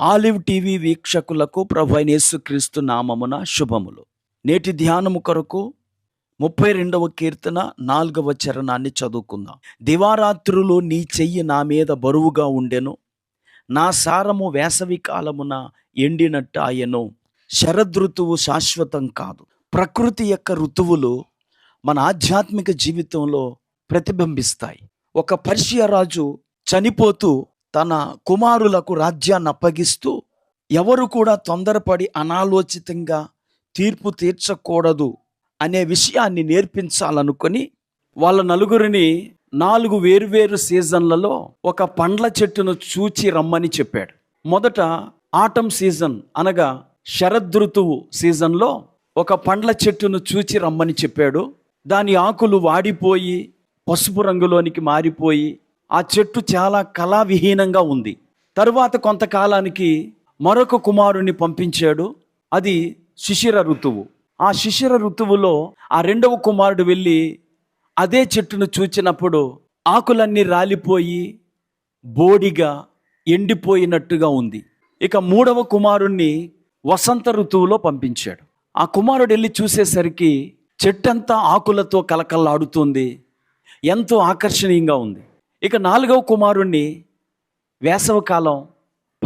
Olive TV వీక్షకులకు ప్రభు అయిన యేసుక్రీస్తు నామమున శుభములు. నేటి ధ్యానము కొరకు ముప్పై రెండవ కీర్తన నాలుగవ చరణాన్ని చదువుకుందాం. దివారాత్రులు నీ చెయ్యి నా మీద బరువుగా ఉండెను. నా సారము వేసవి కాలమున ఎండినట్టు ఆయను శరదృతువు శాశ్వతం కాదు. ప్రకృతి యొక్క ఋతువులు మన ఆధ్యాత్మిక జీవితంలో ప్రతిబింబిస్తాయి. ఒక పర్షియా రాజు చనిపోతూ తన కుమారులకు రాజ్యాన్ని అప్పగిస్తూ ఎవరు కూడా తొందరపడి అనాలోచితంగా తీర్పు తీర్చకూడదు అనే విషయాన్ని నేర్పించాలనుకొని వాళ్ళ నలుగురిని నాలుగు వేరువేరు సీజన్లలో ఒక పండ్ల చెట్టును చూచి రమ్మని చెప్పాడు. మొదట ఆటం సీజన్ అనగా శరదృతువు సీజన్లో ఒక పండ్ల చెట్టును చూచి రమ్మని చెప్పాడు. దాని ఆకులు వాడిపోయి పసుపు రంగులోనికి మారిపోయి ఆ చెట్టు చాలా కళావిహీనంగా ఉంది. తరువాత కొంతకాలానికి మరొక కుమారుణ్ణి పంపించాడు. అది శిశిర ఋతువు. ఆ శిశిర ఋతువులో ఆ రెండవ కుమారుడు వెళ్ళి అదే చెట్టును చూచినప్పుడు ఆకులన్నీ రాలిపోయి బోడిగా ఎండిపోయినట్టుగా ఉంది. ఇక మూడవ కుమారుణ్ణి వసంత ఋతువులో పంపించాడు. ఆ కుమారుడు వెళ్ళి చూసేసరికి చెట్టంతా ఆకులతో కలకల్లాడుతుంది ఎంతో ఆకర్షణీయంగా ఉంది. ఇక నాలుగవ కుమారుణ్ణి వేసవకాలం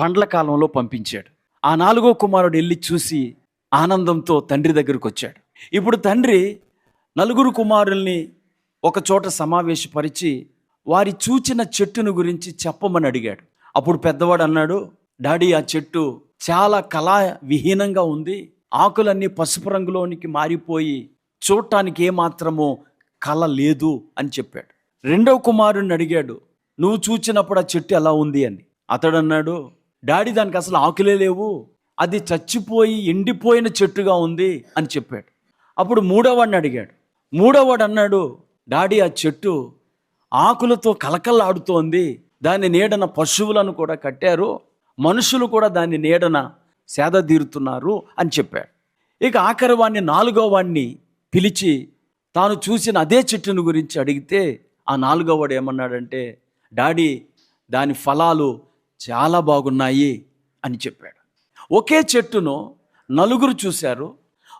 పండ్ల కాలంలో పంపించాడు. ఆ నాలుగో కుమారుడు వెళ్ళి చూసి ఆనందంతో తండ్రి దగ్గరకు వచ్చాడు. ఇప్పుడు తండ్రి నలుగురు కుమారుల్ని ఒక చోట సమావేశపరిచి వారి చూచిన చెట్టును గురించి చెప్పమని అడిగాడు. అప్పుడు పెద్దవాడు అన్నాడు డాడీ ఆ చెట్టు చాలా కళా విహీనంగా ఉంది. ఆకులన్నీ పసుపు రంగులోనికి మారిపోయి చూడటానికి ఏమాత్రమో కళ లేదు అని చెప్పాడు. రెండవ కుమారుణ్ణి అడిగాడు నువ్వు చూచినప్పుడు ఆ చెట్టు ఎలా ఉంది? అని. అతడు అన్నాడు డాడీ దానికి అసలు ఆకులే లేవు. అది చచ్చిపోయి ఎండిపోయిన చెట్టుగా ఉంది అని చెప్పాడు. అప్పుడు మూడోవాడిని అడిగాడు. మూడోవాడు అన్నాడు డాడీ ఆ చెట్టు ఆకులతో కలకల్లాడుతోంది దాని నీడన పశువులను కూడా కట్టారు. మనుషులు కూడా దాని నీడన సేద తీరుతున్నారు అని చెప్పాడు. ఇక ఆఖరి వాణ్ణి నాలుగో వాణ్ణి పిలిచి తాను చూసిన అదే చెట్టును గురించి అడిగితే ఆ నాలుగవడు ఏమన్నాడంటే డాడీ దాని ఫలాలు చాలా బాగున్నాయి అని చెప్పాడు. ఒకే చెట్టును నలుగురు చూశారు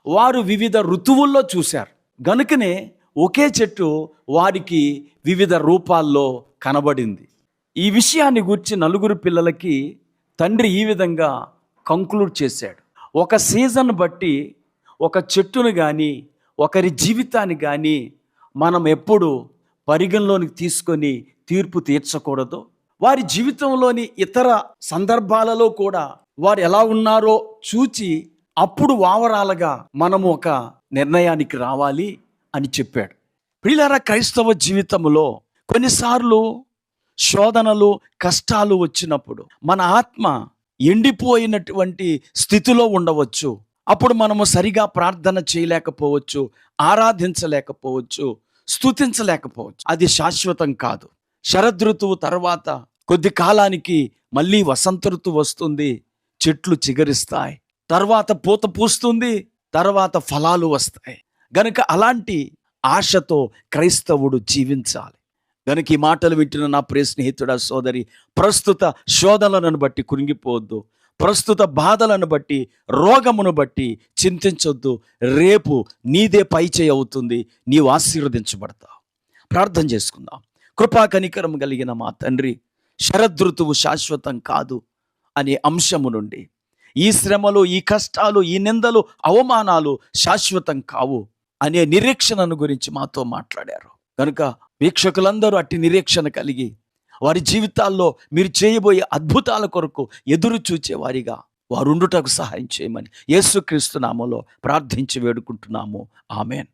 వారు వివిధ ఋతువుల్లో చూశారు. గనుకనే ఒకే చెట్టు వారికి వివిధ రూపాల్లో కనబడింది. ఈ విషయాన్ని గురించి నలుగురు పిల్లలకి తండ్రి ఈ విధంగా కంక్లూడ్ చేశాడు. ఒక సీజన్ బట్టి ఒక చెట్టును కానీ ఒకరి జీవితాన్ని కానీ మనం ఎప్పుడు పరిగణలోనికి తీసుకొని తీర్పు తీర్చకూడదు. వారి జీవితంలోని ఇతర సందర్భాలలో కూడా వారు ఎలా ఉన్నారో చూచి అప్పుడు వావరాలుగా మనము ఒక నిర్ణయానికి రావాలి అని చెప్పాడు. ప్రియులార క్రైస్తవ జీవితంలో కొన్నిసార్లు శోధనలు కష్టాలు వచ్చినప్పుడు మన ఆత్మ ఎండిపోయినటువంటి స్థితిలో ఉండవచ్చు. అప్పుడు మనము సరిగా ప్రార్థన చేయలేకపోవచ్చు ఆరాధించలేకపోవచ్చు స్తుతించలేకపోవచ్చు. అది శాశ్వతం కాదు. శరదృతువు తర్వాత కొద్ది కాలానికి మళ్ళీ వసంత ఋతువు వస్తుంది. చెట్లు చిగురిస్తాయి. తర్వాత పూత పూస్తుంది. తర్వాత ఫలాలు వస్తాయి. గనుక అలాంటి ఆశతో క్రైస్తవుడు జీవించాలి. గనుక ఈ మాటలు వింటున్న నా ప్రియ స్నేహితుడా సోదరి ప్రస్తుత శోధనలను బట్టి కురింగిపోవద్దు ప్రస్తుత బాధలను బట్టి రోగమును బట్టి చింతించొద్దు. రేపు నీదే పైచేయి అవుతుంది. నీవు ఆశీర్వదించబడతావు. ప్రార్థన చేసుకుందాం. కృపా కనికరం కలిగిన మా తండ్రి శరదృతువు శాశ్వతం కాదు అనే అంశము నుండి ఈ శ్రమలు ఈ కష్టాలు ఈ నిందలు అవమానాలు శాశ్వతం కావు అనే నిరీక్షణను గురించి మాతో మాట్లాడారు. కనుక వీక్షకులందరూ అట్టి నిరీక్షణ కలిగి వారి జీవితాల్లో మీరు చేయబోయే అద్భుతాల కొరకు ఎదురు చూచేవారిగా వారు ఉండుటకు సహాయం చేయమని యేసుక్రీస్తు నామలో ప్రార్థించి వేడుకుంటున్నాము. ఆమెన్.